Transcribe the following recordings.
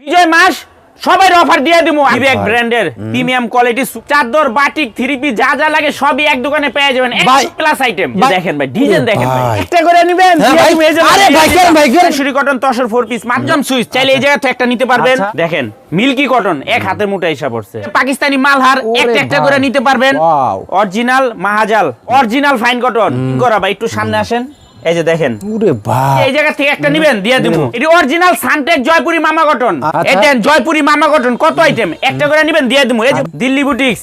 বিজয় মাস সবাই অফার দিয়ে দিব বিবেক ব্র্যান্ডের প্রিমিয়াম কোয়ালিটি চাদর বাটিক থ্রি পিস যা যা লাগে সবই এক দোকানে পেয়ে যাবেন। প্লাস আইটেম দেখেন ভাই ডিজাইন দেখেন। একটা করে নেবেন হ্যাঁ আরে ভাই, কেন ভাই, কেন? সুরি কটন তসর ফোর পিস মাধ্যম সুইচ। চাইলে এই জায়গা থেকে একটা নিতে পারবেন। আচ্ছা। দেখেন মিল্কি কটন এক হাতের মুঠা হিসাব পড়ছে। পাকিস্তানি মালহার একটা একটা করে নিতে পারবেন. অরিজিনাল মাহাজাল অরিজিনাল ফাইন কটন করা ভাই একটু সামনে আসেন। এই যে দেখেন। ওরে ভাই এই জায়গা থেকে একটা নেবেন দিয়ে দেব। এটি অরিজিনাল সানটেক জয়পুরি মামা কটন আচ্ছা। এটা জয়পুরি মামা কটন কত আইটেম একটা করে নিবেন দিয়ে দেব। এই যে দিল্লি বুটিক্স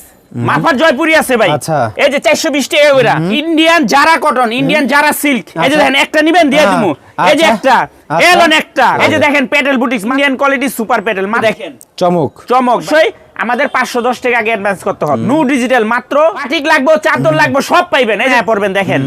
মাপার জয়পুরি আছে ভাই। আচ্ছা। এই যে 420 টাকা করে। Indian Zara cotton Indian Zara silk এই যে আচ্ছা। দেখেন একটা নিবেন দিয়ে হ্যাঁ, দিব। এই যে আচ্ছা। একটা আচ্ছা। এলন একটা। এই যে দেখেন Patel boutiques Indian quality super Patel মা দেখেন চমক। চমক। সই আমাদের পাঁচশো দশ টাকা আগে অ্যাডভান্স করতে হবে। নো ডিজিটাল মাত্র। পাটিক লাগবে চাদর লাগবে সব পাইবেন। এই যে পড়বেন দেখেন।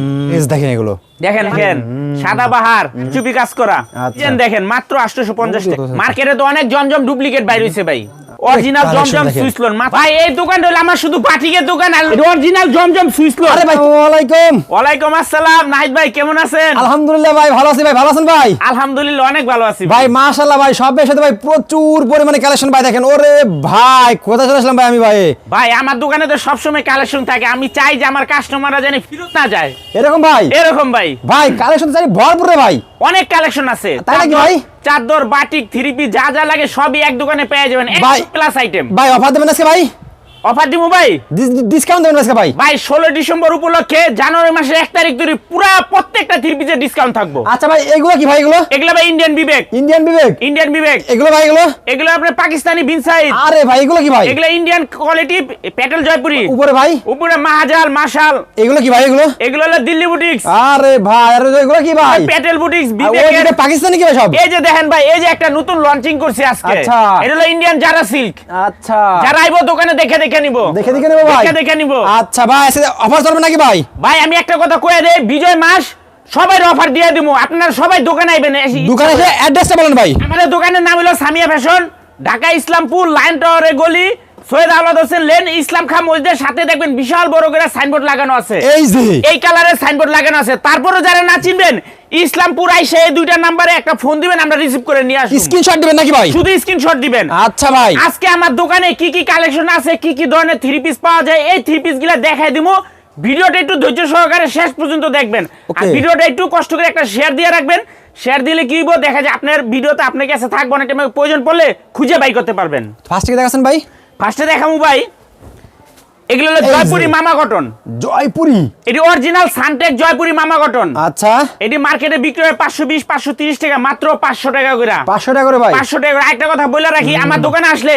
দেখেন এগুলো। দেখেন দেখেন। সাদা বাহার চুপি কাজ করা। আচ্ছা। দেখেন মাত্র 850 ওগুলো টাকা। মার্কেটে তো অনেক জমজম ডুপ্লিকেট বাইর হইছে ভাই। অরিজিনাল জমজম দেখেন। সুইসলন ভাই এই দোকানটা হলো আমার শুধু পাটিকের দোকান আর অরিজিনাল জমজম সুইসলন আরে ভাই ওয়ালাইকুম। ওয়ালাইকুম আসসালাম। নাহিদ ভাই কেমন আছেন? আলহামদুলিল্লাহ ভাই ভালো আছি ভাই ভালো আছেন ভাই? আলহামদুলিল্লাহ অনেক ভালো আছি ভাই মাশাআল্লাহ ভাই সবের সাথে ভাই প্রচুর পরিমাণে কালেকশন ভাই দেখেন। ওরে ভাই কোথায় চলে আসলাম ভাই আমি ভাই? ভাই আমার দোকানে তো সবসময় কালেকশন থাকে। আমি চাই যে আমার কাস্টমাররা যেন ফেরত না যায়। এরকম ভাই? এরকম ভাই। ভাই কালেকশন চাই ভরপুর রে ভাই। অনেক কালেকশন আছে। তাই নাকি ভাই? চাদর বাটিক থ্রি যা যা লাগে সবই এক দোকানে পেয়ে যাবেন। ভাই। প্লাস আইটেম ভাই অফার দেবেন আজকে ভাই? অফার ভাই? ডিসকাউন্ট দেবেন আজকে ভাই। ভাই ষোলো ডিসেম্বর উপলক্ষে জানুয়ারি মাসের এক তারিখ ধরে পুরা প্রত্যেকটা থ্রি পিসের ডিসকাউন্ট থাকব। আচ্ছা ভাই এগুলো কি ভাই এগুলো? এগুলো ভাই Indian Vivek Indian Vivek Indian Vivek এগুলো ভাই এগুলো? এগুলো আপনার পাকিস্তানি বিনসাইড আরে ভাই এগুলো কি ভাই? এগুলো ইন্ডিয়ান কোয়ালিটি পেটেল জয়পুরি। উপরে ভাই? উপরে মাহাজাল মাশাল। এগুলো কি ভাই এগুলো? এগুলো হলো দিল্লি বুটিক্স আরে ভাই আরে এগুলো কি ভাই? পেটেল বুটিক্স আর বিবেকের পাকিস্তানি কি ভাই সব? এই যে দেখেন ভাই এই যে একটা নতুন লঞ্চিং করছে আজকে। আচ্ছা। এটা হলো ইন্ডিয়ান জারা সিল্ক আচ্ছা। যারা আইবো দোকানে দেখে দেখে নিব। দেখে দেখে নেব ভাই। দেখে দেখে নিব। আচ্ছা ভাই অফার চলবে নাকি ভাই? ভাই আমি একটা কথা কয়ে দেই বিজয় মাস সবাই অফার দিয়ে দিব আপনারা সবাই দোকানে আইবেন এসে- দোকানে এসে অ্যাড্রেসটা বলেন ভাই। আমাদের দোকানের নাম হলো সামিয়া ফ্যাশন ঢাকা ইসলামপুর লাইন টাওয়ারের গলি সৈয়দ আহমদ হোসেন লেন ইসলাম খান মসজিদের সাথে দেখবেন বিশাল বড় করে সাইনবোর্ড লাগানো আছে। এই যে। এই কালারের সাইনবোর্ড লাগানো আছে। তারপরে যারা না চিনবেন ইসলামপুর আইসে এই দুইটা নাম্বারে একটা ফোন দিবেন আমরা রিসিভ করে নিয়ে আসব স্ক্রিনশট দিবেন নাকি ভাই? শুধু স্ক্রিনশট দিবেন। আচ্ছা ভাই। আজকে আমার দোকানে কি কি কালেকশন আছে কি কি ধরনের থ্রি পিস পাওয়া যায় এই থ্রি পিসগুলা দেখাই দিব ভিডিওটা একটু ধৈর্য সহকারে শেষ পর্যন্ত দেখবেন। আর. ভিডিওটা একটু কষ্ট করে একটা শেয়ার দিয়ে রাখবেন। শেয়ার দিলে কি হইব? দেখা যায় আপনার ভিডিওতে আপনার কাছে থাকবে অনেক প্রয়োজন পড়লে খুঁজে বাই করতে পারবেন। ফার্স্ট দেখাচ্ছেন ভাই? ফার্স্টে দেখাবো ভাই এগুলো হলো জয়পুরি মামা কটন। জয়পুরি? এটি অরিজিনাল সানটেক জয়পুরি মামা কটন। আচ্ছা। এটি মার্কেটে বিক্রি হয় পাঁচশো বিশ পাঁচশো তিরিশ টাকা মাত্র পাঁচশো টাকা করে। পাঁচশো টাকা করে ভাই? পাঁচশো টাকা করে। একটা কথা বলে রাখি আমার দোকানে আসলে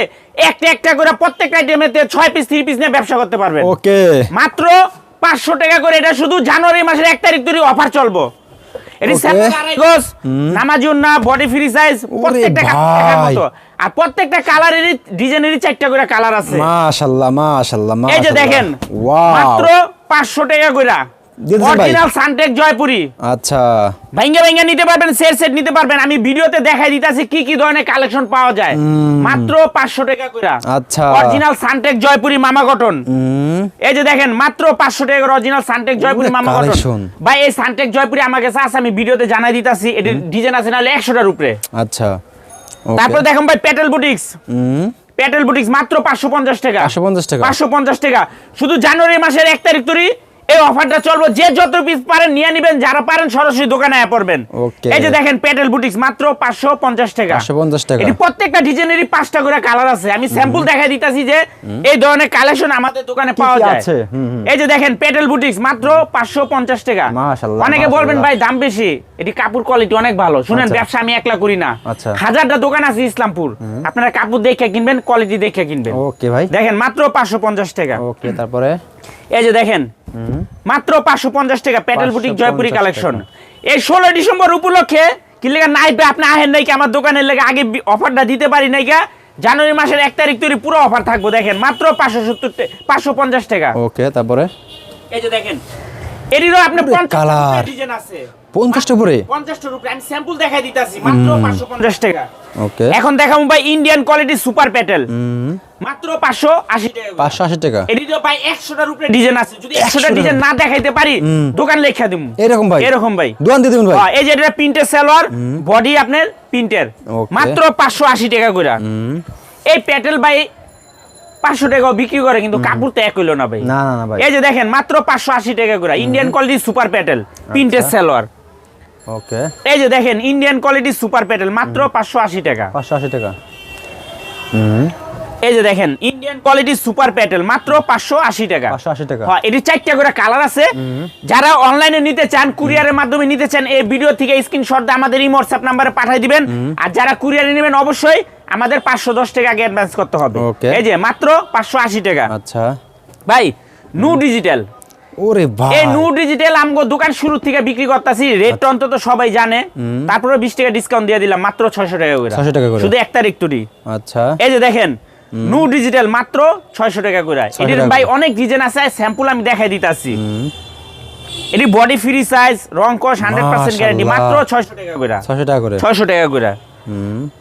একটা একটা করে প্রত্যেকটা আইটেমেতে ছয় পিস থ্রি পিস নিয়ে ব্যবসা করতে পারবেন। ওকে মাত্র পাঁচশো টাকা করে এটা শুধু জানুয়ারি মাসের এক তারিখ ধরে অফার চলবো। এটি আড়াই গজ, নামাজুন না বডি ফ্রি সাইজ প্রত্যেকটা মতো। আর প্রত্যেকটা কালারেরই ডিজাইনেরই চারটা করে কালার আছে। মাশাআল্লাহ মাশাআল্লাহ এই যে দেখেন মাত্র পাঁচশো টাকা করে দিয়েছেন ভাই? অরিজিনাল সানটেক জয়পুরি আচ্ছা। ভাঙ্গে ভাঙ্গে নিতে পারবেন সেট সেট নিতে পারবেন। আমি ভিডিওতে দেখাই দিতেছি কি কি ধরনের কালেকশন পাওয়া যায়। মাত্র পাঁচশো টাকা করে আচ্ছা। অরিজিনাল সানটেক জয়পুরি মামা কটন এই যে দেখেন মাত্র পাঁচশো টাকা অরিজিনাল সানটেক জয়পুরি মামা কটন ভাই এই সানটেক জয়পুরি আমার কাছে আছে আমি ভিডিওতে জানাই দিতাছি। এটি ডিজাইন আছে নাহলে উপরে। আচ্ছা। তারপর দেখেন ভাই পেটেল বুটিক্স হুম। বুটিক্স মাত্র পাঁচশো পঞ্চাশ টাকা। 550 টাকা। পাঁচশো পঞ্চাশ টাকা। শুধু জানুয়ারি মাসের এক তারিখ ধরে এই অফারটা চলবো। যে যত পিস পারেন নিয়ে নিবেন যারা পারেন সরাসরি দোকানে আয়া পড়বেন। এই যে দেখেন পেটেল বুটিক্স মাত্র পাঁচশো পঞ্চাশ টাকা। 550 টাকা। এটি প্রত্যেকটা ডিজাইনেরই পাঁচটা করে কালার আছে। আমি স্যাম্পল দেখাই দিতাছি যে এই ধরনের কালেকশন আমাদের দোকানে পাওয়া যায়। এই যে দেখেন পেটেল বুটিক্স মাত্র পাঁচশো পঞ্চাশ টাকা। মাশাআল্লাহ, অনেকে বলবেন ভাই দাম বেশি। এটি কাপড় কোয়ালিটি অনেক ভালো। শুনেন আচ্ছা। ব্যবসা আমি একলা করি না। আচ্ছা। হাজারটা দোকান আছে ইসলামপুর। আপনারা কাপড় দেখে কিনবেন কোয়ালিটি দেখে কিনবেন। ওকে ভাই। দেখেন মাত্র পাঁচশো পঞ্চাশ টাকা। ওকে তারপরে? এই যে দেখেন মাত্র পাঁচশো পঞ্চাশ টাকা পেটেল বুটিক জয়পুরি কালেকশন। এই ষোলো ডিসেম্বর উপলক্ষে কি লেগে নাই পে আপনি আহেন নাকি আমার দোকানের লেগে আগে অফারটা দিতে পারি নাই কা? জানুয়ারি মাসের এক তারিখ তৈরি পুরো অফার থাকব দেখেন। মাত্র পাঁচশো সত্তর পাঁচশো পঞ্চাশ টাকা। ওকে তারপরে? এই যে দেখেন এটিরও আপনি ওরে পঞ্চাশ কালার। ডিজাইন আছে। পঞ্চাশটা উপরে পঞ্চাশটার উপরে আমি স্যাম্পল দেখাই দিতেছি মাত্র পাঁচশো পঞ্চাশ টাকা। ওকে এখন দেখাবো ভাই ইন্ডিয়ান কোয়ালিটি সুপার প্যাটেল মাত্র পাঁচশো আশি টাকা করে। পাঁচশো আশি টাকা। এটিরও ভাই একশোটার উপরে ডিজাইন আছে। যদি একশোটা 100 ডিজাইন না দেখাইতে পারি দোকান লেখা দিব এরকম ভাই। এরকম ভাই। দোকান দিয়ে দেবেন ভাই। হ্যাঁ, এই যে এটা প্রিন্টের সালোয়ার বডি আপনার প্রিন্টের মাত্র পাঁচশো আশি টাকা করে। এই প্যাটেল ভাই পাঁচশো টাকাও বিক্রি করে কিন্তু কাপড় তো এক হইল না ভাই। না না না ভাই। এই যে দেখেন মাত্র পাঁচশো আশি টাকা করে। ইন্ডিয়ান কোয়ালিটি সুপার প্যাটেল প্রিন্টের সালোয়ার। ওকে। এই যে দেখেন ইন্ডিয়ান কোয়ালিটি সুপার প্যাটেল মাত্র পাঁচশো আশি টাকা। পাঁচশো আশি টাকা। এই যে দেখেন ইন্ডিয়ান কোয়ালিটি সুপার প্যাটেল মাত্র পাঁচশো আশি টাকা। পাঁচশো আশি টাকা। হ্যাঁ এটি চারটা করে কালার আছে। যারা অনলাইনে নিতে চান কুরিয়ারের মাধ্যমে নিতে চান এই ভিডিও থেকে স্ক্রিনশট আমাদের এই হোয়াটসঅ্যাপ নাম্বারে পাঠিয়ে দিবেন। আর যারা কুরিয়ারে নেবেন অবশ্যই আমাদের পাঁচশো দশ টাকা আগে অ্যাডভান্স করতে হবে। এই যে মাত্র পাঁচশো আশি টাকা। আচ্ছা। ভাই নু ডিজিটাল ওরে ভাই। এই নু ডিজিটাল আমগো দোকান শুরু থেকে বিক্রি করতেছি রেট অন্তত সবাই জানে। তারপরে বিশ টাকা ডিসকাউন্ট দিয়ে দিলাম মাত্র ছয়শো টাকা করে। 600 টাকা করে। শুধু এক তারিখ তুরি। আচ্ছা। এই যে দেখেন নু ডিজিটাল মাত্র ছয়শো টাকা করে এটির ভাই অনেক ডিজাইন আছে স্যাম্পল আমি দেখাই দিতেছি। এটি বডি ফ্রি সাইজ রং কস হান্ড্রেড পার্সেন্ট গ্যারান্টি মাত্র ছয়শো টাকা করে ছশো টাকা করে। ছয়শো টাকা করে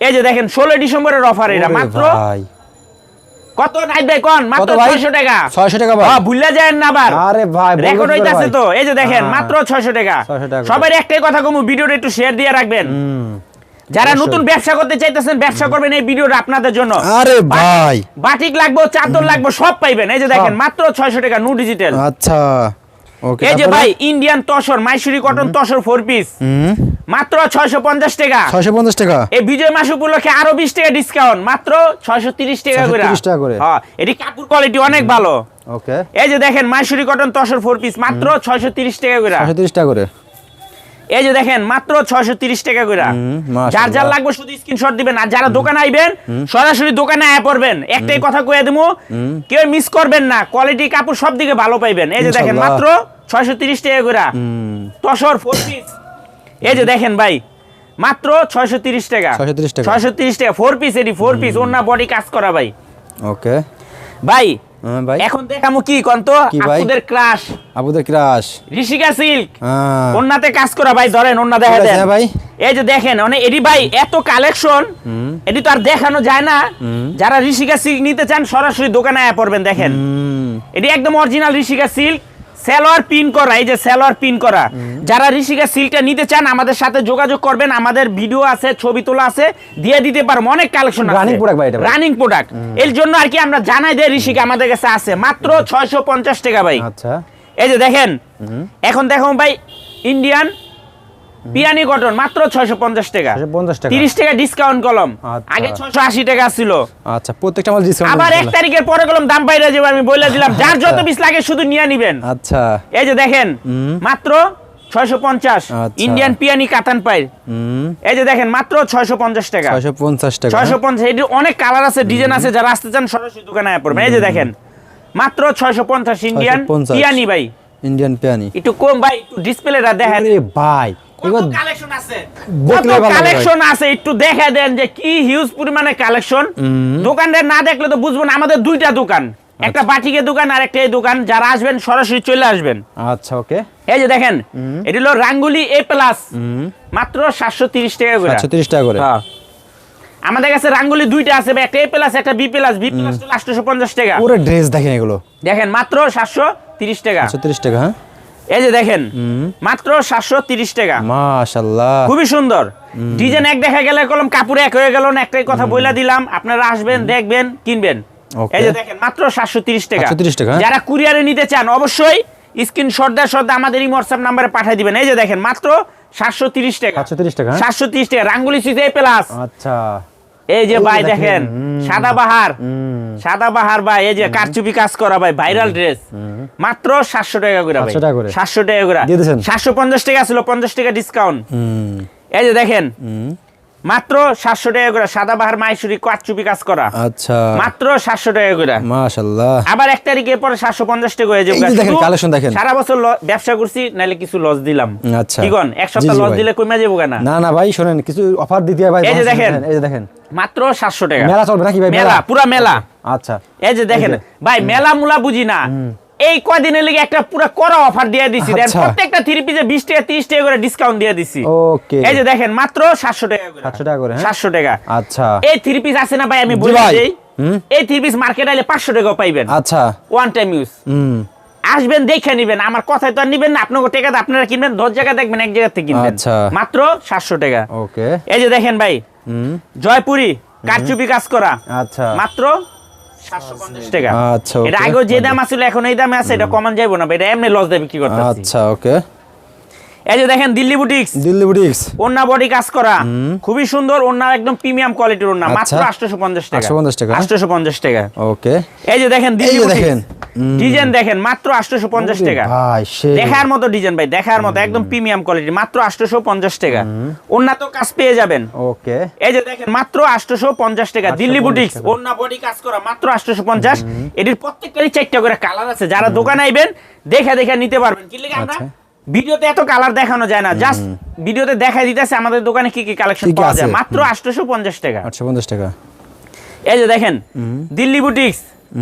এই যে দেখেন ষোলো ডিসেম্বরের অফার এটা মাত্র কত ভাই কোন? মাত্র কত ভাই? ছয়শো টাকা। 600 টাকা ভাই? হ্যাঁ, ভুললে যায় না আবার। আরে ভাই, রেকর্ড হইতাছে তো। এই যে দেখেন হ্যাঁ। মাত্র ছয়শো টাকা। 600 টাকা একটাই কথা কমু ভিডিওটা একটু শেয়ার দিয়ে রাখবেন। যারা নতুন ব্যবসা করতে চাইতেছেন ব্যবসা করবেন এই ভিডিওটা আপনাদের জন্য। আরে ভাই। বাটিক লাগবে চাদর লাগবে সব পাইবেন। এই যে দেখেন মাত্র ছয়শো টাকা নু ডিজিটাল আচ্ছা। ওকে এই যে ভাই Indian tussar Mysuri cotton tussar four piece মাত্র ছয়শো পঞ্চাশ টাকা। ছয়শো পঞ্চাশ টাকা? এই বিজয় মাস উপলক্ষে আরও বিশ টাকা ডিসকাউন্ট মাত্র ছয়শো তিরিশ টাকা করে। 630 টাকা করে। হ্যাঁ এটি কাপড় কোয়ালিটি অনেক ভালো। ওকে। এই যে দেখেন Mysuri cotton tussar four piece মাত্র ছয়শো তিরিশ টাকা করে। ছয়শো তিরিশ টাকা করে। এই যে দেখেন মাত্র ছয়শো তিরিশ টাকা করে যার যার লাগবে শুধু স্ক্রিনশট দিবেন আর যারা দোকানে আইবেন সরাসরি দোকানে আয় পড়বেন। একটাই কথা কয়ে দেবো কেউ মিস করবেন না কোয়ালিটি কাপড় সব দিকে ভালো পাইবেন। এই যে দেখেন মাত্র ছয়শো তিরিশ টাকা করে তসর ফোর পিস এই যে দেখেন ভাই মাত্র ছয়শো তিরিশ টাকা। ছয়শো তিরিশ টাকা। ফোর পিস এটি ফোর পিস ওর না বডি কাজ করা ভাই। ওকে ভাই ভাই। এখন দেখামু কি কন্ত কি আপুদের ক্রাশ আবুদের ক্রাশ ঋষিকা সিল্ক। হ্যাঁ। ওন্নাতে কাজ করা ভাই ধরেন ওন্না দেখা দেন। হ্যাঁ ভাই। এই যে দেখেন মানে এডি ভাই এত কালেকশন এডি তো আর দেখানো যায় না। যারা ঋষিকা সিল্ক নিতে চান সরাসরি দোকানে আয়া পড়বেন দেখেন। এটি একদম original Rishika silk. Salwar pin করা এই যে সেলোয়ার পিন করা। যারা ঋষিকা সিলটা নিতে চান আমাদের সাথে যোগাযোগ করবেন আমাদের ভিডিও আছে ছবি তোলা আছে দিয়ে দিতে পারব অনেক কালেকশন রানিং প্রোডাক্ট ভাই এটা রানিং প্রোডাক্টের জন্য আর কি আমরা জানাই দেয় ঋষিকা আমাদের কাছে আছে। মাত্র ছয়শো পঞ্চাশ টাকা ভাই। আচ্ছা। এই যে দেখেন এখন দেখো ভাই ইন্ডিয়ান পিয়ানি কটন মাত্র ছয়শো পঞ্চাশ টাকা। ছয়শো পঞ্চাশ টাকা। তিরিশ টাকা ডিসকাউন্ট কলম। আচ্ছা। আগে ছয়শো আশি টাকা ছিল। আচ্ছা প্রত্যেকটা মাল ডিসকাউন্ট আবার এক তারিখের পরে কলম দাম পাইরা যাবে আমি বলে দিলাম। যার যত পিস লাগে শুধু নিয়ে নিবেন। আচ্ছা। এই যে দেখেন মাত্র ছয়শো পঞ্চাশ। আচ্ছা। ইন্ডিয়ান পিয়ানি কাতান পাই এই যে দেখেন মাত্র ছয়শো পঞ্চাশ টাকা। ছয়শো পঞ্চাশ টাকা। ছয়শো পঞ্চাশ এটির অনেক কালার আছে ডিজাইন আছে যারা আসতে চান সরাসরি দোকানে আয়া পড়বেন। এই যে দেখেন মাত্র ছয়শো পঞ্চাশ ইন্ডিয়ান পিয়ানি ভাই। ইন্ডিয়ান পেয়ানি একটু কম ভাই একটু ডিসপ্লেটা দেখেন। ভাই কালেকশন আছে? দেখলে ভালো লাগে। কালেকশন আছে? একটু দেখা দেন যে কি হিউজ পরিমাণে কালেকশন দোকানদার না দেখলে তো বুঝব না। আমাদের দুইটা দোকান। একটা বাটিকের দোকান আর একটা এই দোকান। যারা আসবেন সরাসরি চলে আসবেন। আচ্ছা ওকে। এই যে দেখেন এটি হলো রাঙ্গুলি এ প্লাস মাত্র সাতশো তিরিশ টাকা করে। সাতশো তিরিশ টাকা করে। হ্যাঁ। আমাদের কাছে রাঙ্গুলি দুইটা আছে। একটা এ প্লাস একটা বি প্লাস বি প্লাস হলো পঞ্চাশ টাকা। পুরো ড্রেস দেখেন এগুলো। দেখেন মাত্র সাতশো তিরিশ টাকা। সাতশো তিরিশ টাকা হ্যাঁ। এই যে দেখেন মাত্র সাতশো তিরিশ টাকা। মাশাল্লাহ খুবই সুন্দর। ডিজাইন এক দেখা গেলে কলম কাপড় এক হয়ে গেল একটাই কথা বইলা দিলাম। আপনারা আসবেন দেখবেন কিনবেন. এই যে দেখেন মাত্র সাতশো তিরিশ টাকা। 730 টাকা, হ্যাঁ? যারা কুরিয়ারে নিতে চান অবশ্যই স্ক্রিন দেওয়ার সদ্য আমাদের এই হোয়াটসঅ্যাপ নাম্বারে পাঠিয়ে দিবেন। এই যে দেখেন মাত্র সাতশো তিরিশ টাকা। সাতশো তিরিশ টাকা হ্যাঁ? সাতশো তিরিশ টাকা রাঙ্গুলি সুইচে প্লাস আচ্ছা। এই যে ভাই দেখেন। সাদা বাহার সাদা বাহার ভাই এই যে কারচুপি কাজ করা ভাই ভাইরাল ড্রেস। মাত্র সাতশো টাকা করে ভাই। 700 টাকা করে। সাতশো টাকা করে। সাতশো পঞ্চাশ টাকা ছিল পঞ্চাশ টাকা ডিসকাউন্ট এই যে দেখেন মাত্র সাতশো টাকা করে সাদা বাহার মাইসুরি কারচুপি কাজ করা। আচ্ছা। মাত্র সাতশো টাকা করে। মাশাল্লাহ। আবার এক তারিখে পরে সাতশো পঞ্চাশ টাকা হয়ে যাবে। দেখেন। সারা বছর ব্যবসা করছি নাহলে কিছু লস দিলাম। আচ্ছা। কি কন এক সপ্তাহ লস দিলে কমে যাব কেনা? না না ভাই শোনেন কিছু অফার দিতে ভাই এই যে দেখেন। এই যে দেখেন। মাত্র সাতশো টাকা। মেলা চলবে নাকি ভাই মেলা পুরা মেলা। আচ্ছা। এই যে দেখেন ভাই মেলা মুলা বুঝি না। এই কয়দিনের লেগে একটা পুরো কড়া অফার দিয়ে দিছি। দেন আচ্ছা। প্রত্যেকটা থ্রি পিসে বিশ টাকা তিরিশ টাকা করে ডিসকাউন্ট দিয়ে দিছি। ওকে এই যে দেখেন মাত্র সাতশো টাকা করে। 700 টাকা করে, হ্যাঁ? সাতশো টাকা। আচ্ছা। এই থ্রি পিস আছে না ভাই আমি বলে। দিই। এই থ্রি পিস মার্কেট আইলে পাঁচশো টাকা পাইবেন। আচ্ছা। ওয়ান টাইম ইউজ হুম। আসবেন দেখে নিবেন। আমার কথায় তো আর নিবেন না। আপনাকে টাকা আপনারা কিনবেন দশ জায়গা দেখবেন এক জায়গা থেকে কিনবেন। আচ্ছা। মাত্র সাতশো টাকা। ওকে এই যে দেখেন ভাই হুম। জয়পুরি কারচুপি কাজ করা। আচ্ছা। মাত্র টাকা। আচ্ছা, এটা আগে যে দাম আছিল এখন এই দামে আছে এটা কমান যাইবো না ভাই, এটা এমনি লস দেবে কি করতে আচ্ছা ওকে। এই যে দেখেন দিল্লি বুটিক্স। দিল্লি বুটিক্স। ওন্না বডি কাজ করা। খুবই সুন্দর ওন্না একদম প্রিমিয়াম কোয়ালিটির ওন্না মাত্র আচ্ছা। আটশোশো পঞ্চাশ টাকা। 850 টাকা। আটশোশো পঞ্চাশ টাকা। ওকে। এই যে দেখেন দিল্লি দেখেন। ডিজাইন দেখেন মাত্র আটশোশো পঞ্চাশ টাকা। ভাই দেখার মতো ডিজাইন ভাই দেখার মতো একদম প্রিমিয়াম কোয়ালিটি মাত্র আটশোশো পঞ্চাশ টাকা ওন্না তো কাজ পেয়ে যাবেন। ওকে। এই যে দেখেন মাত্র আটশোশো পঞ্চাশ টাকা দিল্লি বুটিক্স টাকা। ওন্না বডি কাজ করা মাত্র আটশোশো পঞ্চাশ এটির প্রত্যেকটারই চারটা করে কালার আছে। যারা দোকানে আইবেন দেখে দেখে নিতে পারবেন। কি আমরা? আচ্ছা। ভিডিওতে এত কালার দেখানো যায় না জাস্ট ভিডিওতে দেখাই দিতেছে আমাদের দোকানে কি কি কালেকশন পাওয়া যায়। মাত্র আটশোশো পঞ্চাশ টাকা। আটশো পঞ্চাশ টাকা। এই যে দেখেন দিল্লি বুটিক্স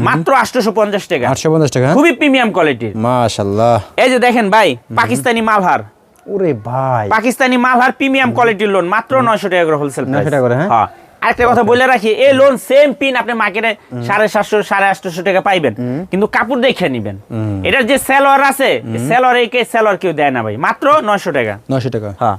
মাত্র আটশোশো পঞ্চাশ টাকা। আটশো পঞ্চাশ টাকা। খুবই প্রিমিয়াম কোয়ালিটির মাশাল্লাহ। এই যে দেখেন ভাই পাকিস্তানি মালহার। ওরে ভাই। পাকিস্তানি মালহার প্রিমিয়াম কোয়ালিটির লোন মাত্র নয়শো টাকা করে হোলসেল প্রাইস 900 টাকা করে, হ্যাঁ? আরেকটা কথা বলে রাখি এই লোন সেম পিন আপনি মার্কেটে সাড়ে সাতশো সাড়ে আটশো টাকা পাইবেন। কিন্তু কাপড় দেখে নিবেন। এটার যে সেলর আছে সেলর এই সেলর কেউ দেয় না ভাই। মাত্র নয়শো টাকা। নয়শো টাকা। হ্যাঁ।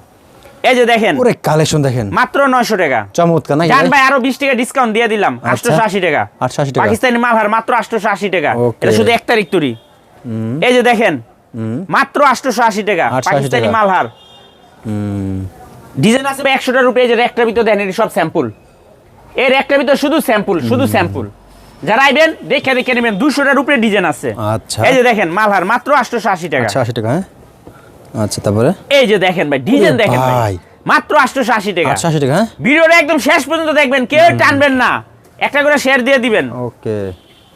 এই যে দেখেন। ওরে কালেকশন দেখেন। মাত্র নয়শো টাকা। চমৎকার নাকি জান ভাই? আরও বিশ টাকা ডিসকাউন্ট দিয়ে দিলাম। আটশোশো আশি টাকা। 880 টাকা। পাকিস্তানি মালহার মাত্র আটশোশো আশি টাকা। এটা শুধু এক তারিখ তুরি। এই যে দেখেন। মাত্র আটশোশো আশি টাকা। 880 পাকিস্তানি টাকা। মালহার হুম। ডিজাইন আছে একশোটার উপরে এই যে একটা ভিতর দেন সব স্যাম্পল এর একটা ভিতর শুধু স্যাম্পল শুধু স্যাম্পল যারা আইবেন দেখে দেখে নেবেন দুশোটার উপরে ডিজাইন আছে। আচ্ছা। এই যে দেখেন মালহার মাত্র আটশোশো আশি টাকা। আচ্ছা আশি টাকা হ্যাঁ? আচ্ছা তারপরে? এই যে দেখেন ভাই ডিজাইন দেখেন ভাই। মাত্র আটশোশো আশি টাকা। আটশো আশি টাকা হ্যাঁ? ভিডিওটা একদম শেষ পর্যন্ত দেখবেন কেউ টানবেন না। একটা করে শেয়ার দিয়ে দিবেন। ওকে।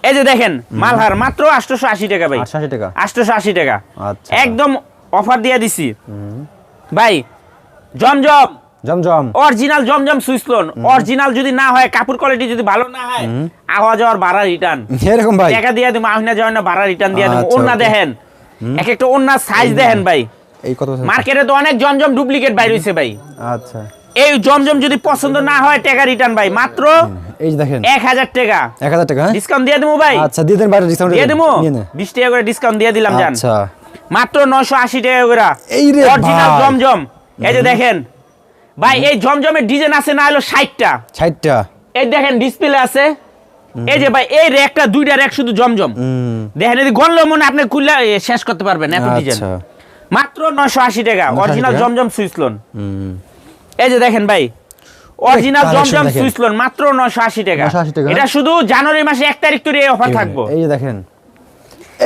এই যে দেখেন মালহার মাত্র আটশোশো আশি টাকা ভাই। আশি টাকা? আটশোশো আশি টাকা। আচ্ছা। একদম অফার দিয়ে দিছি। ভাই জমজম। জমজম। অরিজিনাল জমজম সুইসলোন অরিজিনাল যদি না হয় কাপড় কোয়ালিটি যদি ভালো না হয় আওয়া যাওয়ার ভাড়া রিটার্ন এরকম ভাই। টাকা দিয়ে আহিনা যাওয়ার না ভাড়া রিটার্ন দিয়ে আচ্ছা, ওন্না দেখেন। এক একটা সাইজ দেখেন ভাই। এই কত মার্কেটে তো অনেক জমজম ডুপ্লিকেট বাইর হইছে ভাই। আচ্ছা। এই জমজম যদি পছন্দ না হয় টাকা রিটার্ন ভাই। মাত্র এই যে দেখেন। এক হাজার টাকা। এক হাজার টাকা হ্যাঁ? ডিসকাউন্ট দিয়ে দেবো ভাই। আচ্ছা দিয়ে দেন বাইরে ডিসকাউন্ট দিয়ে দেবো। নিয়ে নে। বিশ টাকা করে ডিসকাউন্ট দিয়ে দিলাম জান। আচ্ছা। মাত্র নয়শো আশি টাকা করে। এই রে অরিজিনাল জমজম। এই যে দেখেন। ভাই এই জমজমের ডিজাইন আছে না হলো ষাটটা। ষাটটা। এই দেখেন ডিসপ্লে আছে। এই যে ভাই এই র্যাকটা দুইটা র্যাক শুধু জমজম। দেখেন এই গনলে মনে আপনি খুললে এ, শেষ করতে পারবেন এত ডিজাইন আচ্ছা। মাত্র নয়শো আশি টাকা অরিজিনাল জমজম সুইচ লোন হুম। এই যে দেখেন ভাই অরিজিনাল জমজম। সুইচ লোন মাত্র নয়শো আশি টাকা। 980 টাকা? এটা শুধু জানুয়ারি মাসে এক তারিখ থেকে এই অফার থাকব। এই যে দেখেন।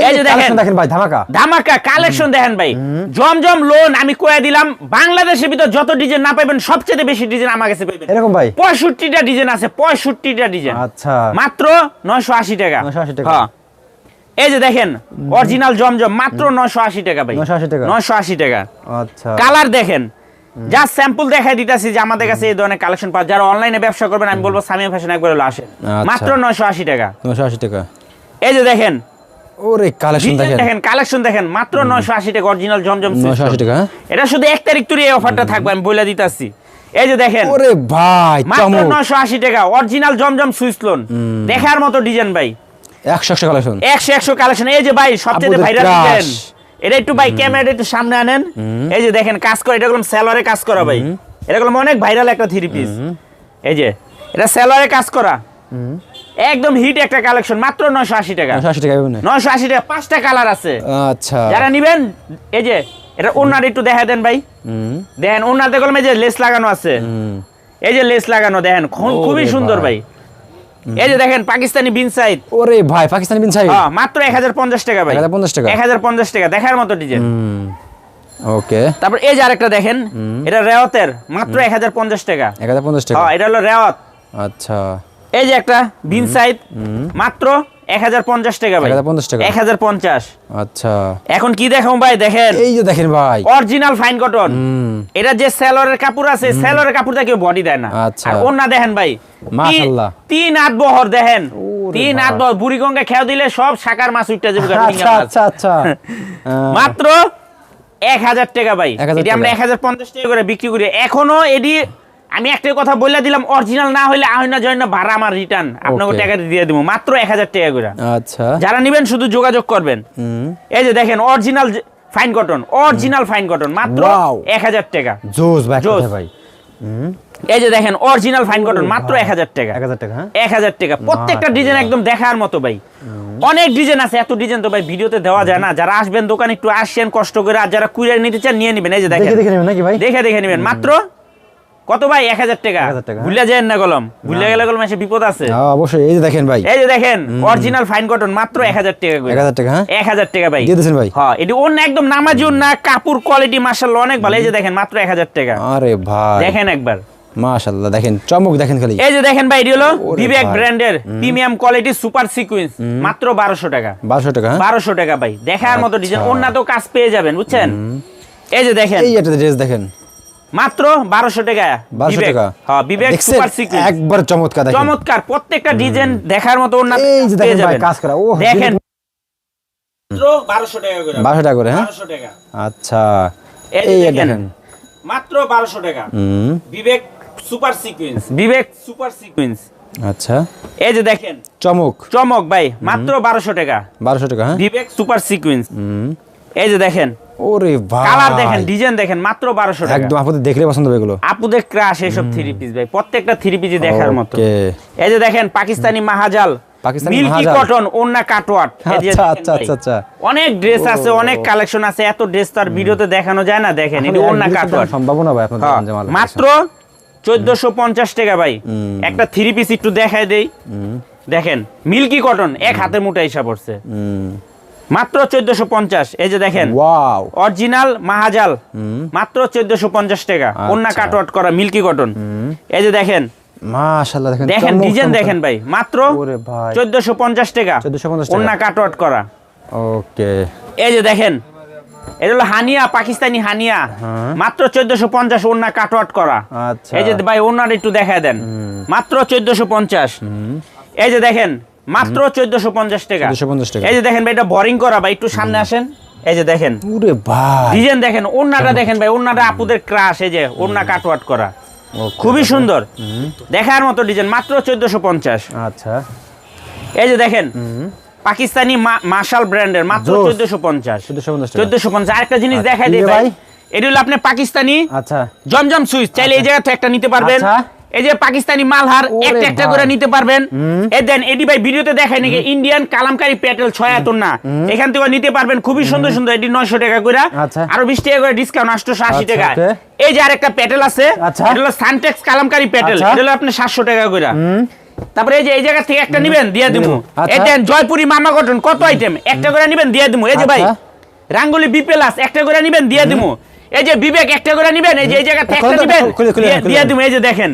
এই যে দেখেন। দেখেন ভাই ধামাকা। ধামাকা কালেকশন দেখেন ভাই। জমজম লোন আমি কয়ে দিলাম বাংলাদেশের ভিতর যত ডিজাইন না পাইবেন সবচেয়ে বেশি ডিজাইন আমার কাছে পাইবেন। এরকম ভাই? পঁয়ষট্টিটা ডিজাইন আছে পঁয়ষট্টিটা ডিজাইন। আচ্ছা। মাত্র নয়শো আশি টাকা। 980 টাকা। হ্যাঁ। এই যে দেখেন অরিজিনাল জমজম মাত্র নয়শো আশি টাকা ভাই। 980 টাকা। নয়শো আশি টাকা। আচ্ছা। কালার দেখেন। যা স্যাম্পল দেখাই দিতেছি যে আমাদের কাছে এই ধরনের কালেকশন পাওয়া যারা অনলাইনে ব্যবসা করবেন আমি বলব সামিয়া ফ্যাশন একবার হলো আসেন। মাত্র নয়শো টাকা। আশি টাকা। এই যে দেখেন ওরে কালেকশন দেখেন। দেখেন কালেকশন দেখেন মাত্র নয়শো আশি টাকা অরিজিনাল জমজম নশো আশি টাকা হ্যাঁ? এটা শুধু এক তারিখ তুই এই অফারটা থাকবে আমি বলে দিতেছি। এই যে দেখেন ওরে ভাই মাত্র চমক। নয়শো আশি টাকা অরিজিনাল জমজম সুইচ লোন দেখার মতো ডিজাইন ভাই। একশো একশো কালেকশন এই যে ভাই সবচেয়ে ভাইরাল ডিজাইন এটা একটু ভাই ক্যামেরাটা একটু সামনে আনেন। এই যে দেখেন কাজ করে এটা গুলো স্যালোয়ারে কাজ করা ভাই। এটা গুলো অনেক ভাইরাল একটা থ্রি পিস এই যে এটা স্যালোয়ারে কাজ করা। একদম হিট একটা কালেকশন মাত্র নয়শো আশি টাকা। নশো আশি টাকা পাবেন না? নয়শো আশি টাকা পাঁচটা কালার আছে। আচ্ছা। যারা নিবেন এই যে এটা ওনার একটু দেখা দেন ভাই। দেখেন ওনার দেখলাম এই যে লেস লাগানো আছে। এই যে লেস লাগানো দেখেন খুবই সুন্দর ভাই। এই যে দেখেন পাকিস্তানি বিন সাইড ওরে ভাই পাকিস্তানি বিন সাইড হ্যাঁ, মাত্র এক হাজার পঞ্চাশ টাকা ভাই। 1050 টাকা? এক হাজার পঞ্চাশ টাকা দেখার মতো ডিজাইন হুম ওকে। তারপর এই যে আরেকটা দেখেন এটা রেওয়াতের মাত্র এক হাজার পঞ্চাশ টাকা। এক হাজার পঞ্চাশ টাকা? হ্যাঁ এটা হলো রেওয়াত। আচ্ছা। এই যে একটা বিন সাইড মাত্র এক হাজার পঞ্চাশ টাকা ভাই। 1050 টাকা। এক হাজার পঞ্চাশ। আচ্ছা। এখন কি ভাই দেখেন? এই যে দেখেন ভাই। অরিজিনাল ফাইন কটন এটা যে সেলরের কাপড় আছে সেলরের কাপড়টা কেউ বডি দেয় না। আচ্ছা। আর ওন্না দেখেন ভাই। মাশাআল্লাহ। তিন- আট বহর দেখেন। তিন হাত বড় বুড়ি গঙ্গা খেয়াও দিলে সব শাকার মাছ উঠতে যাবে আচ্ছা আচ্ছা আচ্ছা। মাত্র এক হাজার টাকা ভাই। 1000 এটি আমরা এক হাজার পঞ্চাশ টাকা করে বিক্রি করি। এখনও এটি আমি একটা কথা বলে দিলাম অরিজিনাল না হলে আহনা জয়না ভাড়া আমার রিটার্ন আপনাকে টাকা দিয়ে দিব মাত্র এক হাজার টাকা করে। আচ্ছা। যারা নেবেন শুধু যোগাযোগ করবেন। এই যে দেখেন original fine cotton original fine cotton মাত্র এক হাজার টাকা। জোস ভাই জোস। ভাই। এই যে দেখেন অরিজিনাল ফাইন কটন মাত্র এক হাজার টাকা। এক হাজার টাকা হ্যাঁ? এক হাজার টাকা। প্রত্যেকটা ডিজাইন একদম দেখার মতো ভাই। অনেক ডিজাইন আছে এত ডিজাইন তো ভাই ভিডিওতে দেওয়া যায় না। যারা আসবেন দোকানে একটু আসছেন কষ্ট করে আর যারা কুরিয়ার নিতে চান নিয়ে নেবেন। এই যে দেখে দেখেন। দেখে নেবেন নাকি ভাই? দেখে দেখে নেবেন। মাত্র কত ভাই? এক হাজার টাকা। 1000 টাকা, হ্যাঁ। ভুলে যায় না কলম। ভুলে গেলে কলম এসে বিপদ আছে। হ্যাঁ, অবশ্যই। এই যে দেখেন ভাই। এই যে দেখেন অরিজিনাল ফাইন কটন মাত্র এক হাজার টাকা এক হাজার টাকা হ্যাঁ? এক হাজার টাকা ভাই। দিয়ে দিয়েছেন ভাই। হ্যাঁ এটি অন্য একদম নামাজি না কাপড় কোয়ালিটি মার্শাল্লাহ অনেক ভালো। এই যে দেখেন মাত্র এক হাজার টাকা। আরে ভাই। দেখেন একবার। মাশাআল্লাহ দেখেন চমক দেখেন খালি। এই যে দেখেন ভাই এটি হলো বিবেক ব্র্যান্ডের প্রিমিয়াম কোয়ালিটি সুপার সিকুয়েন্স মাত্র বারোশো টাকা। বারোশো টাকা হ্যাঁ? বারোশো টাকা ভাই। দেখার মতো ডিজাইন। অন্য তো কাজ পেয়ে যাবেন বুঝছেন? এই যে দেখেন। এই একটা ড্রেস দেখেন। মাত্র বারোশো টাকা। বিবেক। টাকা। হ্যাঁ বিবেক? Super sequence. একবার চমৎকার দেখেন। চমৎকার। প্রত্যেকটা ডিজাইন দেখার মতো অন্য এই যে দেখেন ভাই কাজ করা। ও দেখেন। মাত্র টাকা করে। বারোশো টাকা করে হ্যাঁ? বারোশো টাকা। আচ্ছা। এই দেখেন, দেখেন। মাত্র বারোশো টাকা। Vivek super sequence. Vivek super sequence. আচ্ছা। এই যে দেখেন। চমক। চমক ভাই মাত্র বারোশো টাকা। বারোশো টাকা হ্যাঁ? Vivek super sequence. হুম। এই যে দেখেন। ওরে ভাই কালার দেখেন ডিজাইন দেখেন মাত্র টাকা। একদম আপনাদের দেখলে পছন্দ হবে এগুলো। আপুদের ক্রাশ থ্রি পিস ভাই। প্রত্যেকটা থ্রি পিসই দেখার মতো। এই যে দেখেন পাকিস্তানি মাহাজাল পাকিস্তানি মিল্কি কটন ওন্না আচ্ছা, আচ্ছা, আচ্ছা, আচ্ছা। অনেক ড্রেস আছে অনেক কালেকশন আছে এত ড্রেস তো আর ভিডিওতে দেখানো যায় না দেখেন এটি ওন্না কাটওয়াট সম্ভব ভাই আপনাদের হ্যাঁ, গঞ্জে মাল মাত্র চোদ্দশো পঞ্চাশ টাকা ভাই। একটা থ্রি পিস একটু দেখায় দেই। দেখেন মিল্কি কটন এক হাতে মুঠা হিসাব পড়ছে। মাত্র চোদ্দশো পঞ্চাশ এই যে দেখেন। অরিজিনাল মাহাজাল মাত্র চোদ্দশো পঞ্চাশ টাকা। অন্য আচ্ছা। কাটওয়াট করা মিল্কি কটন। এই যে দেখেন। দেখেন দেখেন ডিজাইন দেখেন ভাই মাত্র চোদ্দশো পঞ্চাশ টাকা। 1450 টাকা। অন্য কাটওয়াট করা। ওকে। এই যে দেখেন এটা হলো হানিয়া পাকিস্তানি হানিয়া। মাত্র চোদ্দশো পঞ্চাশ অন্য কাটওয়াট করা। আচ্ছা। এই যে ভাই ওনার একটু দেখায় দেন। মাত্র চোদ্দশো পঞ্চাশ। এই যে দেখেন মাত্র চোদ্দশো পঞ্চাশ টাকা। 1450 টাকা। এই যে দেখেন ভাই এটা বোরিং করা ভাই একটু সামনে আসেন। এই যে দেখেন। ওরে ভাই। ডিজাইন দেখেন ওন্নাটা দেখেন ভাই ওন্নাটা আপুদের ক্রাশ এই যে ওন্না কাটওয়াট করা। খুবই সুন্দর। দেখার মতো ডিজাইন মাত্র চোদ্দশো পঞ্চাশ। আচ্ছা। এই যে দেখেন পাকিস্তানি মার্শাল ব্র্যান্ডের মাত্র জোস। চোদ্দশো পঞ্চাশ। 1450 টাকা। চোদ্দশো পঞ্চাশ। আরেকটা জিনিস দেখাই কি দিই ভাই ভাই? এটি হলো আপনি পাকিস্তানি আচ্ছা। Zamzam Swiss. চাইলে এই জায়গা থেকে একটা নিতে পারবেন। আচ্ছা। এই যে পাকিস্তানি মালহার একটা একটা করে নিতে পারবেন। এই দেন এডি ভাই ভিডিওতে দেখায় নাকি ইন্ডিয়ান কালামকারি পেটেল ছয় এত না। এখান থেকে নিতে পারবেন খুবই সুন্দর সুন্দর এটি নয়শো টাকা করে আচ্ছা। আরও বিশ টাকা করে ডিসকাউন্ট আটশোশো আশি আচ্ছা, টাকা। এই যে আরেকটা পেটেল আছে আচ্ছা। এটা হলো সানটেক্স কালামকারি পেটেল আচ্ছা। এটা হলো আপনি সাতশো টাকা করে তারপরে এই যে এই জায়গা থেকে একটা নিবেন দিয়ে দিব। এই দেন জয়পুরি মামা কটন কত আইটেম একটা করে নিবেন দিয়ে দিব এই যে ভাই। রাঙ্গুলি বিপেলাস একটা করে নিবেন দিয়ে দিব এই যে বিবেক একটা করে নিবেন এই যে এই জায়গা থেকে একটা নিবেন দিয়ে-। দিব এই যে দেখেন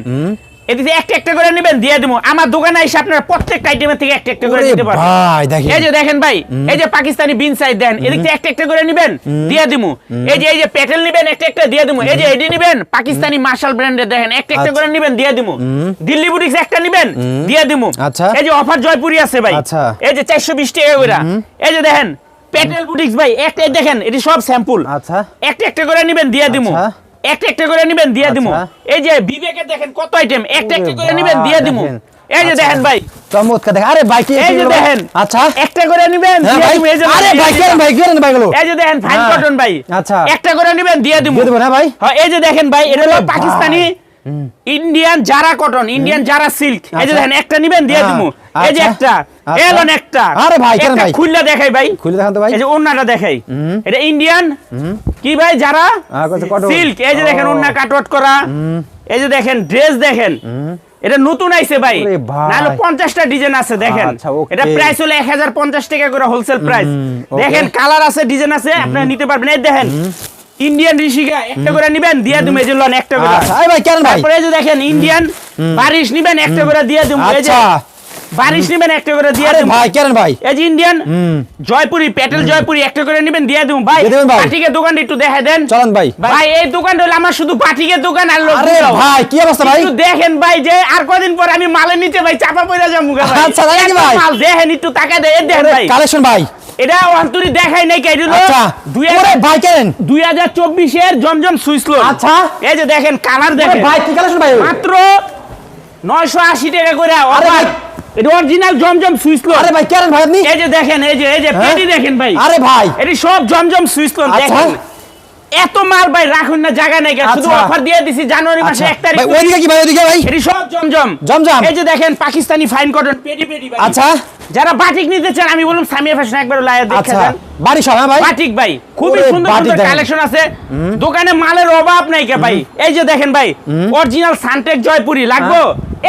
এদিকে একটা একটা করে নিবেন দিয়ে দিব আমার দোকানে এসে আপনারা প্রত্যেকটা আইটেমের থেকে একটা একটা করে নিতে পারবেন ভাই দেখেন এই যে দেখেন ভাই এই যে পাকিস্তানি বিন সাইড দেন এদিক থেকে একটা একটা করে নিবেন দিয়ে দিমু এই যে এই যে পেটেল নিবেন একটা একটা দিয়ে দিমু এই যে এডি নিবেন পাকিস্তানি মার্শাল ব্র্যান্ডের দেখেন একটা একটা করে নিবেন দিয়ে দিমু দিল্লি বুটিক্স একটা নিবেন দিয়ে দিমু আচ্ছা। এই যে অফার জয়পুরি আছে ভাই আচ্ছা। এই যে চারশো বিশ টাকা করে এই যে দেখেন পেটেল বুটিক্স ভাই একটা দেখেন এটি সব স্যাম্পল আচ্ছা। একটা একটা করে নিবেন দিয়ে দিমু। আচ্ছা। একটা একটা করে নিবেন দিয়ে দিমু। আচ্ছা। এই যে বিবেকে দেখেন কত আইটেম একটা একটা করে নিবেন দিয়ে দিমু। এই যে আচ্ছা। দেখেন ভাই। চমৎকার দেখেন। আরে ভাই এই যে দেখেন। আচ্ছা। একটা করে নিবেন হ্যাঁ দিয়ে এই যে আরে ভাই কেন ভাই কেন ভাই গুলো এই যে দেখেন ফাইন হ্যাঁ। কটন ভাই। আচ্ছা। একটা করে নিবেন দিয়ে দিমু। দিয়ে দেবো না ভাই? হ্যাঁ, এই যে দেখেন ভাই এটা হলো Pakistani Indian Zara cotton Indian Zara silk এই যে আচ্ছা। দেখেন একটা নিবেন দিয়ে হ্যাঁ, দিমু। এই যে আচ্ছা। একটা আচ্ছা। এলন একটা। আরে ভাই, কেন ভাই? খুললা দেখাই ভাই। খুলে দেখান তো ভাই। এই যে ওন্নাটা দেখাই। এটা ইন্ডিয়ান কি ভাই cotton? সিল্ক এই যে দেখেন। ওন্না কাটওয়াট করা। এই যে দেখেন ড্রেস দেখেন। এটা নতুন আইছে ভাই। নাহলে পঞ্চাশটা ডিজাইন আছে দেখেন। এটা প্রাইস হলো এক হাজার পঞ্চাশ টাকা করে হোলসেল প্রাইস দেখেন কালার আছে ডিজাইন আছে আপনারা নিতে পারবেন। এই দেখেন। ইন্ডিয়ান ঋষিকা একটা করে নিবেন দিয়ে দিম এই যে লন একটা করে। আচ্ছা আরে ভাই কেন ভাই? তারপরে যে দেখেন ইন্ডিয়ান বারিশ নিবেন একটা করে দিয়ে দিম এই যে। আচ্ছা। বারিশ নেবেন একটা করে দিয়ে আরে ভাই কেন ভাই? এই যে ইন্ডিয়ান জয়পুরি পেটেল জয়পুরি একটা করে নেবেন দিয়ে দেবো ভাই। দেবেন ভাই। একটু দেখাই দেন। চলেন ভাই। ভাই এই দোকান হলো আমার শুধু পাটিকে দোকান আর লোক আরে ভাই কি অবস্থা ভাই? একটু দেখেন ভাই যে আর কদিন পর আমি মালের নিতে ভাই চাপা পড়ে যাব আচ্ছা, ভাই? মাল দেখেন একটু তাকায় দেন দেখেন ভাই। কালেকশন ভাই। এটা অন্তরি দেখাই নাই কে? আচ্ছা দুই ভাই কেন দুই হাজার জমজম সুইচ লোড আচ্ছা। এই যে দেখেন কালার দেখেন। ভাই কি কালেকশন ভাই মাত্র নয়শো আশি টাকা করে। offer। এটা অরিজিনাল জমজম সুইচ আরে ভাই কেন ভাই আপনি? এই যে দেখেন এই যে এই যে হ্যাঁ? পেটি দেখেন ভাই। আরে ভাই। এটি সব জমজম সুইচ আচ্ছা। দেখেন। এত মাল ভাই রাখুন না জায়গা নাই। শুধু আচ্ছা। অফার দিয়ে দিছি জানুয়ারি মাসে আচ্ছা এক তারিখ ভাই ওইদিকে কি ভাই ওইদিকে ভাই? এটি সব জমজম। জমজম। এই যে দেখেন পাকিস্তানি ফাইন কটন পেটি পেটি ভাই। আচ্ছা। যারা বাটিক নিতে চান আমি বললাম সামিয়া ফ্যাশন একবার লাইভ দেখে আচ্ছা। যান বাড়ি সব হ্যাঁ ভাই? বাটিক ভাই খুবই সুন্দর সুন্দর। কালেকশন আছে। দোকানে মালের অভাব নাই কে ভাই। এই যে দেখেন ভাই অরিজিনাল সানটেক জয়পুরি লাগবো?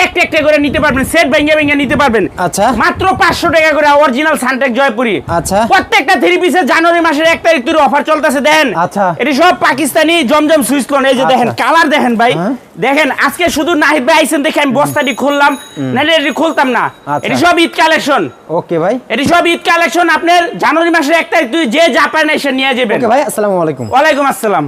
একটা একটা করে নিতে পারবেন সেট ভেঙে ভেঙে নিতে পারবেন আচ্ছা। মাত্র পাঁচশো টাকা করে অরিজিনাল সানটেক জয়পুরি আচ্ছা। প্রত্যেকটা থ্রি পিসের জানুয়ারি মাসের এক তারিখ তুই অফার চলতেছে দেন আচ্ছা। এটি সব পাকিস্তানি জমজম সুইচ লোন এই যে দেখেন আচ্ছা। কালার দেখেন ভাই হ্যাঁ। দেখেন আজকে শুধু নাহিদ ভাই আইসেন দেখে আমি বস্তাটি খুললাম নাহলে এটি খুলতাম না আচ্ছা। এটি সব ঈদ কালেকশন ওকে ভাই এটি সব ঈদ কালেকশন আপনার জানুয়ারি মাসের এক তারিখ তুই যে জাপান এসে নিয়ে যাবেন ওকে ভাই আসসালামু আলাইকুম ওয়ালাইকুম আসসালাম